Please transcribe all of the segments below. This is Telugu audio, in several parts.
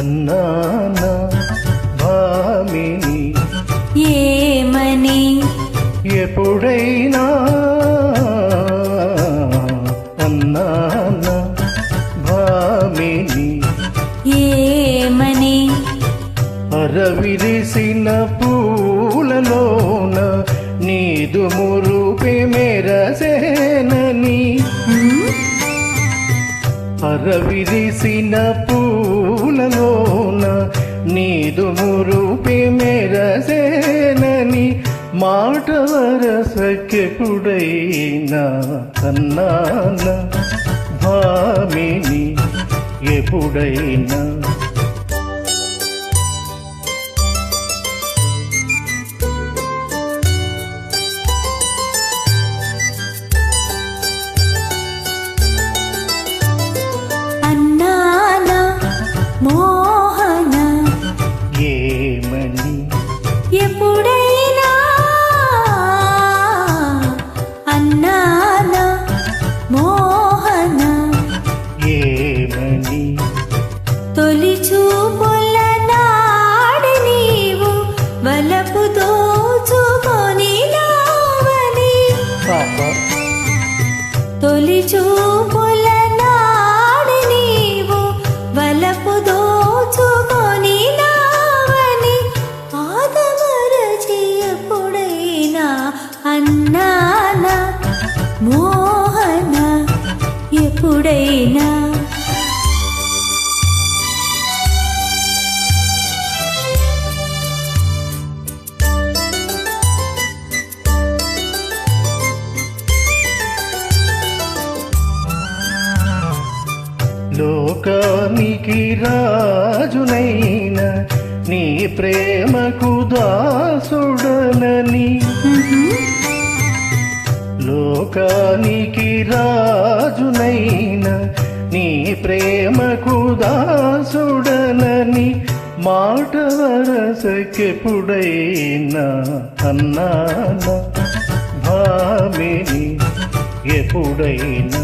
అన్నానా భామిని? ఏమని? ఎప్పుడైనా అన్నానా భామిని? ఏమని? అరవిరిసిన పూలలోన నీదు మురుపే మెరసేనని. అరవిరిసిన పూలలోన నీదు మురుపే మెరసేనని మాట వరసకెప్పుడైనా అన్నాన భామిని ఎప్పుడైనా ఎప్పుడైనా అన్నానా మోహన? ఏమని? తొలి చూపుల నాడి నీవు వలపు దోచుకొని నావని పాప. తొలి చూపుల నాడి నీవు వలపు దోచుకొని అన్నాన మోహన? ఎప్పుడైనా? లోకానికి రాజునైన నీ ప్రేమకు దాసుడనని లోకానికి రాజునైన నీ ప్రేమకు దాసుడనని మాట వరసకెప్పుడైనా అన్నాన? భామిని ఎప్పుడైనా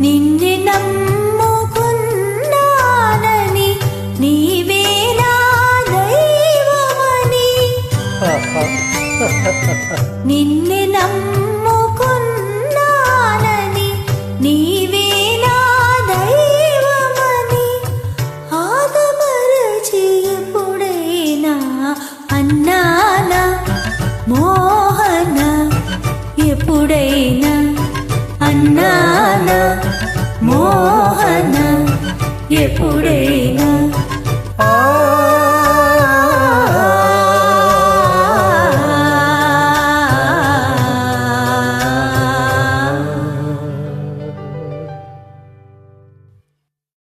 నిన్ను నమ్ముకున్నానని నీవే నా దైవమని. నిన్ను అన్నానా మోహన ఎప్పుడైనా